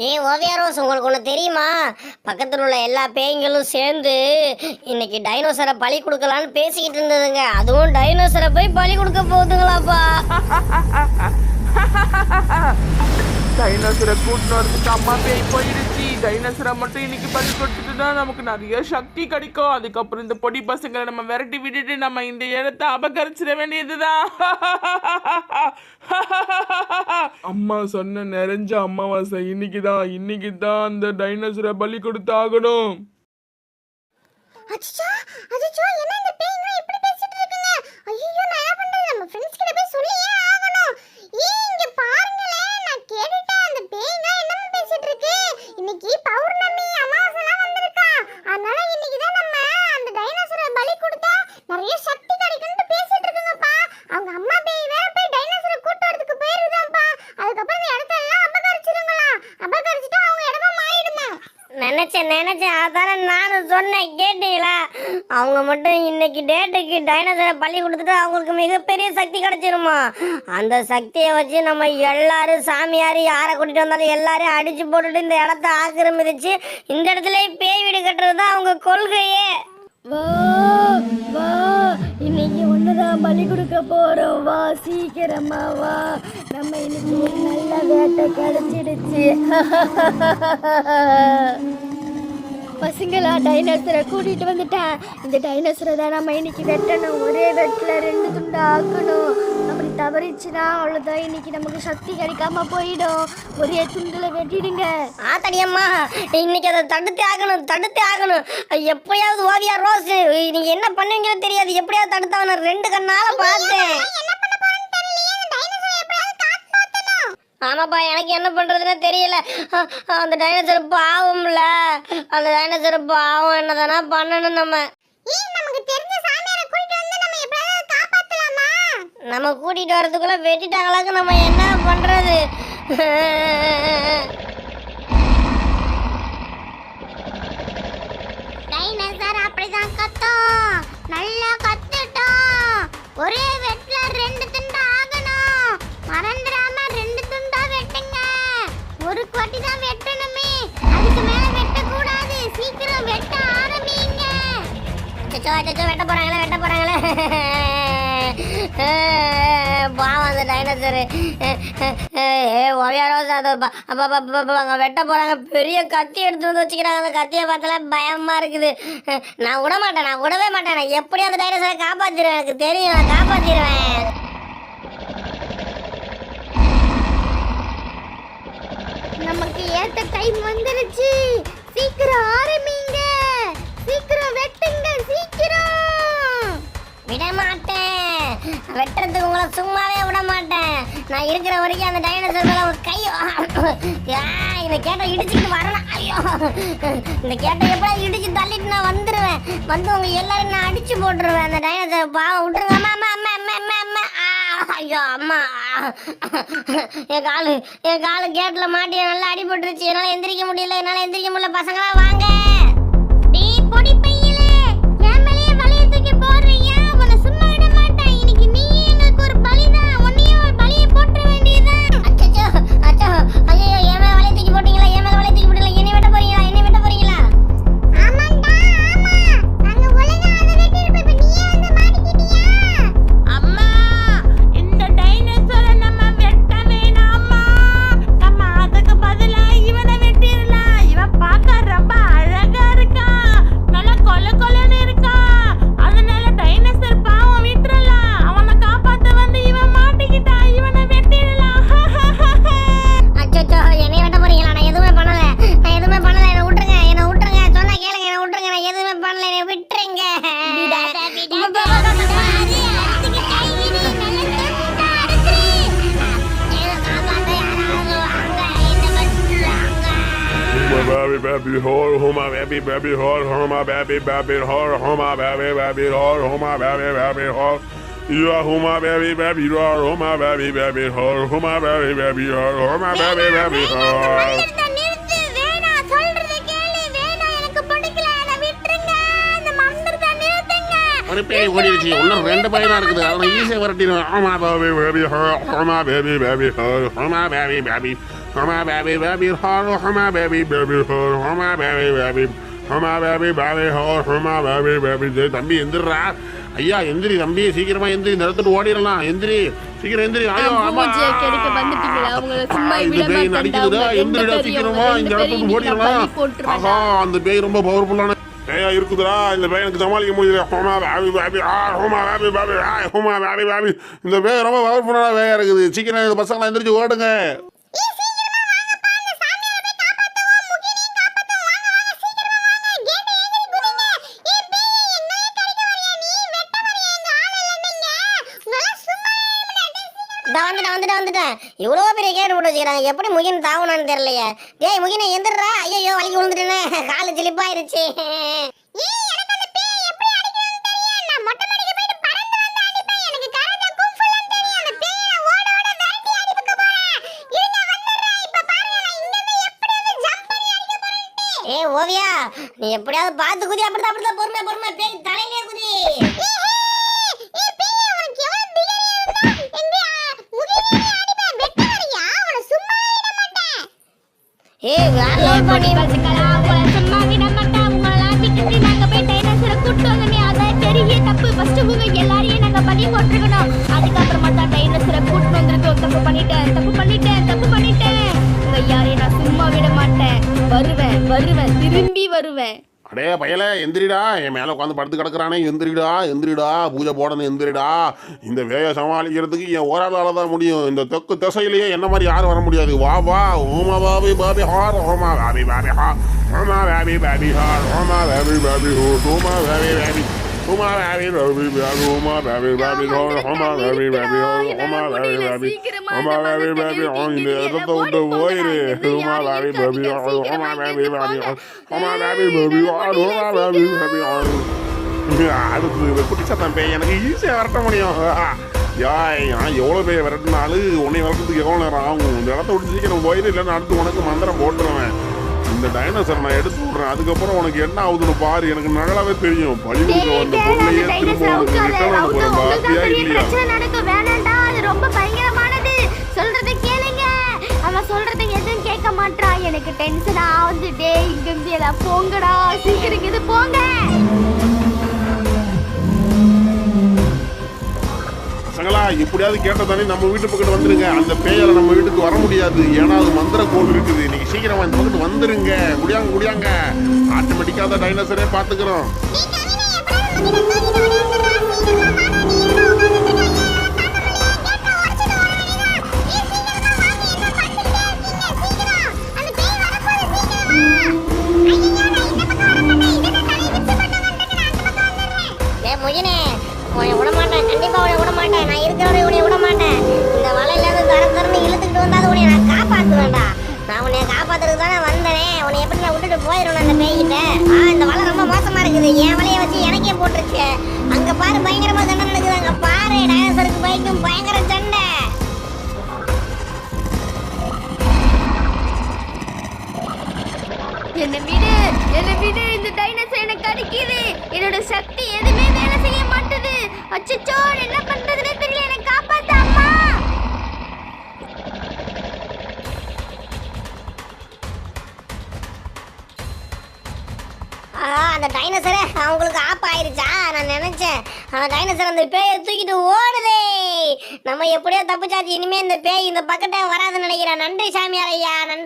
ஏ Oviya rose உங்களுக்கு ஒன்று தெரியுமா? பக்கத்தில் உள்ள எல்லா பேய்களும் சேர்ந்து இன்னைக்கு டைனோசரை பழி கொடுக்கலான்னு பேசிக்கிட்டு இருந்ததுங்க. அதுவும் டைனோசரை போய் பழி கொடுக்க போகுதுங்களாப்பா. டைனோசரை கூட்டினு வரதுக்கு அம்மா பேய் போயிடுச்சு. டைனோசரை மட்டும் இன்னைக்கு பலி கொடுத்துட்டு தான் நமக்கு நிறைய சக்தி கிடைக்கும். அதுக்கப்புறம் இந்த பொடி பசங்களை நம்ம விரட்டி விட்டுட்டு நம்ம இந்த இடத்தை அபகரிச்சிட வேண்டியதுதான். அம்மா சொன்ன நிறைஞ்ச அமாவாசை இன்னைக்கு தான் இன்னைக்கு தான் அந்த டைனோசரை பலி கொடுத்தாகணும். அச்சச்சோ அச்சச்சோ என்ன இந்த பேய்ங்க இப்படி பேசிட்டு இருக்குங்க ஐயோ நான் என்ன பண்றது நம்ம ஃப்ரெண்ட்ஸ் கிட்ட போய் சொல்லியே ஆகணும் ஏய் இங்க பாருங்களேன் நான் கேட்டுட்டேன் அந்த பேய்ங்க என்னமா பேசிட்டு இருக்கு இன்னைக்கு பௌர்ணமி அமாவாசைலாம் வந்திருக்கா அதனால இன்னைக்கு தான் நம்ம அந்த டைனோசரை பலி கொடுத்தா நிறைய சக்தி கிடைக்கும்னு பேசிட்டு இருக்குங்கப்பா அவங்க அம்மா பேய் வேற போய் டைனோசரை கூட்டு வரதுக்கு போயிருதாம்ப்பா அதுக்கப்புறம் இந்த இடத்த எல்லாம் அபகரிச்சிருங்களா அபகரிச்சிட்டா அவங்க இடமா மாறிடுமா நினைச்சு நினைச்சேன் அதானே நானும் சொன்னேன் கேட்டீங்களா? அவங்க மட்டும் இன்னைக்கு டேட்டுக்கு டைனோசரை பள்ளி கொடுத்துட்டு அவங்களுக்கு மிகப்பெரிய சக்தி கிடைச்சிருமா? அந்த சக்தியை வச்சு நம்ம எல்லாரும் சாமியார் யாரை கூட்டிட்டு வந்தாலும் எல்லாரும் அடிச்சு போட்டுட்டு இந்த இடத்த ஆக்கிரமிச்சு இந்த இடத்துல பேய் வீடு கட்டுறது தான் அவங்க கொள்கையே. வா வா இன்னைக்கு ஒண்ணுதான் பலி கொடுக்க போறோம். வா சீக்கிரமா வா. நம்ம இன்னைக்கு நல்ல வேட்டை கிடைச்சிடுச்சு. பசங்களா டைனோசரை கூட்டிட்டு வந்துட்டேன். இந்த டைனோசரை தான் நம்ம இன்னைக்கு வெட்டணும். ஒரே வெட்டில் ரெண்டு துண்டு ஆக்கணும். அப்படி தவறிச்சுன்னா அவ்வளோதான் இன்னைக்கு நமக்கு சக்தி கிடைக்காம போயிடும். ஒரே துண்டில் வெட்டிடுங்க. ஆத்தடியம்மா இன்னைக்கு அதை தடுத்து ஆகணும் தடுத்து ஆகணும். எப்படியாவது ஓவியா ரோஸ். நீங்க என்ன பண்ணுவீங்கன்னு தெரியாது. எப்படியாவது தடுத்தாவன ரெண்டு கண்ணால பார்த்தேன். ஆமாப்பா எனக்கு என்ன பண்றதுன்னு தெரியல. அந்த டைனோசர் பாவம்ல. அந்த டைனோசர் பாவம் என்னதானா பண்ணணும் நம்ம. நம்ம கூட்டிட்டு வரதுக்குள்ள வெட்டிட்டாங்களாக்கு நம்ம என்ன பண்றது? டைனோசர் அப்படிதான் கத்தும். நல்லா கத்துட்டோம். ஒரே அச்சோ அச்சோ வெட்ட போறாங்களே வெட்ட போறாங்களே. பாவம் அந்த டைனோசரு ஒவ்யா ரோஸ் அது அங்க வெட்ட போறாங்க. பெரிய கத்தி எடுத்து வந்து வச்சுக்கிறாங்க. அந்த கத்தியை பார்த்தாலே பயமா இருக்குது. நான் விட மாட்டேன் நான் விடவே மாட்டேன். நான் எப்படி அந்த டைனோசரை காப்பாத்திடுவேன் எனக்கு தெரியும் நான் காப்பாத்திடுவேன் நமக்கு ஏத்த டைம் வந்துருச்சு. சீக்கிரம் ஆரம்பிங்க. சீக்கிரம் வெட்டுறதுக்கு உங்களை சும்மாவே விட மாட்டேன். நான் இருக்கிற வரைக்கும் அந்த டைனோசர் மேல ஒரு கை இந்த கேட்டை இடிச்சுட்டு வரணும். ஐயோ. இந்த கேட்டை எப்படியாவது இடிச்சு தள்ளிட்டு நான் வந்துடுவேன் வந்து உங்க எல்லாரும் நான் அடிச்சு போட்டுருவேன். அந்த டைனோசர் பாவம் விட்டுருங்க. அம்மா அம்மா அம்மா அம்மா அம்மா அம்மா. ஐயோ அம்மா. என் காலு என் காலு கேட்டில் மாட்டி நல்லா அடிபட்டுருச்சு. என்னால் எந்திரிக்க முடியல. என்னால் எந்திரிக்க முடியல. பசங்களாம் வாங்க. Baby baby hor, huma baby baby hor, huma baby baby hor, huma baby baby hor, huma baby baby hor. You are huma baby baby baby baby hor, huma baby baby baby baby வேணாம் சொல்றதை கேளு வேணாம் எனக்கு பிடிக்கல அதை விட்டுருங்க அந்த மந்திரத்தை நிறுத்துங்க ஒரு பேய் ஓடிடுச்சு இன்னும் ரெண்டு பையன் தான் இருக்குது அவனை ஈஸியாக விரட்டிடுவேன் ஆமா Baby baby hor, huma baby baby hor, huma baby baby. Homa baby baby heart, homa baby baby heart, homa baby baby. ஹோமா பேபி பேபி ஹோ ஹோமா பேபி பேபி டேய் தம்பி எந்திரா ஐயா எந்திரி தம்பி சீக்கிரமா எந்திரி இந்த இடத்துல ஓடிடலாம். எந்திரி சீக்கிரம் எந்திரி. ஐயோ? உங்களை சும்மா இந்த பேய். நடிக்குதுடா. எந்திரிடா சீக்கிரமா. இந்த இடத்துல ஓடிடலாம். ஆஹா அந்த பேய் ரொம்ப பவர்ஃபுல்லான பேயா இருக்குதுடா. இந்த பேய் எனக்கு சமாளிக்க முடியல. ஹோமா பேபி பேபி ஆ ஹோமா பேபி பேபி ஆ ஹோமா பேபி பேபி. இந்த பேய் ரொம்ப பவர்ஃபுல்லான பேயா இருக்குது. சீக்கிரம் இந்த பசங்களாம் எந்திரிச்சு ஓடுங்க. இந்த வந்துட்டேன் வந்துட்டேன் வந்துட்டேன். இவ்வளோ பெரிய கேட்டு போட்டு வச்சுக்கிறாங்க எப்படி முகின் தாவணும்னு தெரியலையே. டேய் முகினை எந்திரா ஐயோ வலிக்கு விழுந்துட்டேனே. காலு சிலிப்பாயிருச்சு. ஏ ஓவியா நீ எப்படியாவது பார்த்து குதி. அப்படிதான் அப்படிதான் பொறுமை பொறுமை. பேய் தலையிலே குதி ஏ வேற level பண்ணி பசங்களா, உங்களை சும்மா விட மாட்டேன். உங்களெல்லாம் விட்டுட்டு நாங்க போய் டைனோசரை கூட்டிட்டு வந்தோமே, அதான் பெரிய தப்பு. First உங்க எல்லாரையும் நாங்க பலி போட்டிருக்கணும். அதுக்கப்புறமா தான் டைனோசரை கூட்டிட்டு வந்திருக்கோம். தப்பு பண்ணிட்டேன், தப்பு பண்ணிட்டேன், தப்பு பண்ணிட்டேன். உங்க யாரையும் நான் சும்மா விட மாட்டேன். வருவேன் வருவேன் திரும்பி வருவேன் அடே பயல எந்திரிடா. என் மேலே உட்காந்து படுத்து கிடக்குறானே. எந்திரிடா எந்திரிடா. பூஜை போடணும் எந்திரிடா. இந்த வேயை சமாளிக்கிறதுக்கு என் ஓராளால் தான் முடியும். இந்த தெற்கு திசையிலேயே என்ன மாதிரி யாரும் வர முடியாது. வா வா. ஓமா பாபி பாபி ஹார் ஓமா பாபி பாபி ஹா. ஓமா பாபி பாபி ஹார் ஓமா பாபி பாபி ஹோ. ஓமா பாபி பாபி. ஓமா பாபி பாபி பாபி ஓமா பாபி பாபி ஹார் ஓமா பாபி பாபி ஹார் ஓமா பாபி பாபி ஓமா பாபி பாபி ஹோ இந்த இடத்த விட்டு போயிரு ஓமா பாபி பாபி ஹார் ஓமா பாபி பாபி ஹார் ஓமா பாபி பாபி ஹார் ஓமா பாபி பாபி ஹார் அடுத்து குட்டி சத்தம் பேய் எனக்கு ஈஸியாக விரட்ட முடியும் யாய் நான் எவ்வளோ பேய் விரட்டினாலும் உன்னை விரட்டுறதுக்கு எவ்வளோ நேரம் ஆகும் இந்த இடத்த விட்டு சீக்கிரம் போயிரு இல்லைன்னா அடுத்து உனக்கு மந்திரம் போட்டுருவேன் இந்த டைனோசர் நான் எடுத்து விட்றேன். அதுக்கப்புறம் உனக்கு என்ன ஆகுதுன்னு பாரு. எனக்கு நகலாவே தெரியும். பழி கொடுக்க வந்த பொருளையே திரும்ப உனக்கு ரிட்டர்ன் அனுப்புற பாத்தியா இல்லையா? வேணாண்டா அது ரொம்ப பயங்கரமானது. சொல்றத கேளுங்க. அவன் சொல்றத எதுவும் கேட்க மாட்டான் எனக்கு டென்ஷன் ஆகுது. டேய் இங்க இருந்து எல்லாம் போங்கடா. சீக்கிரம் இருந்து போங்க. சங்களா எப்படியாவது கேட்டதானே நம்ம வீட்டு பக்கத்து வந்துருங்க. அந்த பேயால நம்ம வீட்டுக்கு வர முடியாது. ஏன்னா அது மந்திர கோல் இருக்குது. நீங்க சீக்கிரமா இந்த பக்கத்து வந்துருங்க. முடியாங்க முடியாங்க ஆட்டோமேட்டிக்கா தான் டைனோசரே பாத்துக்கிறோம் தரன்னு உன்னை நான் காப்பாத்துவேன்டா. நான் உன்னை காப்பாத்துறதுக்கு தானே வந்தனே. உன்னை எப்படி நான் விட்டுட்டு போயிடணும் அந்த பேய்கிட்ட? ஆ இந்த வலை ரொம்ப மோசமா இருக்குது. என் வலையை வச்சு எனக்கே போட்டுருச்சு. அங்க பாரு பயங்கரமா சண்டை நடக்குது. அங்க பாரு டைனோசருக்கு பைக்கும் பயங்கர சண்டை. என்ன விடு என்ன விடு. இந்த டைனோசர் எனக்கு அடிக்குது என்னோட சக்தி எதுவுமே வேலை செய்ய மாட்டுது. அச்சச்சோ என்ன பண்றதுன்னு அந்த டைனசர் அவங்களுக்கு ஆப் ஆயிருச்சா நான் நினைச்சேன். அந்த டைனோசர் அந்த பேயை தூக்கிட்டு ஓடுதே. நம்ம எப்படியோ தப்பிச்சாச்சு. இனிமே இந்த பேய் இந்த பக்கத்தை வராதுன்னு நினைக்கிறேன். நன்றி சாமியார் ஐயா நன்றி.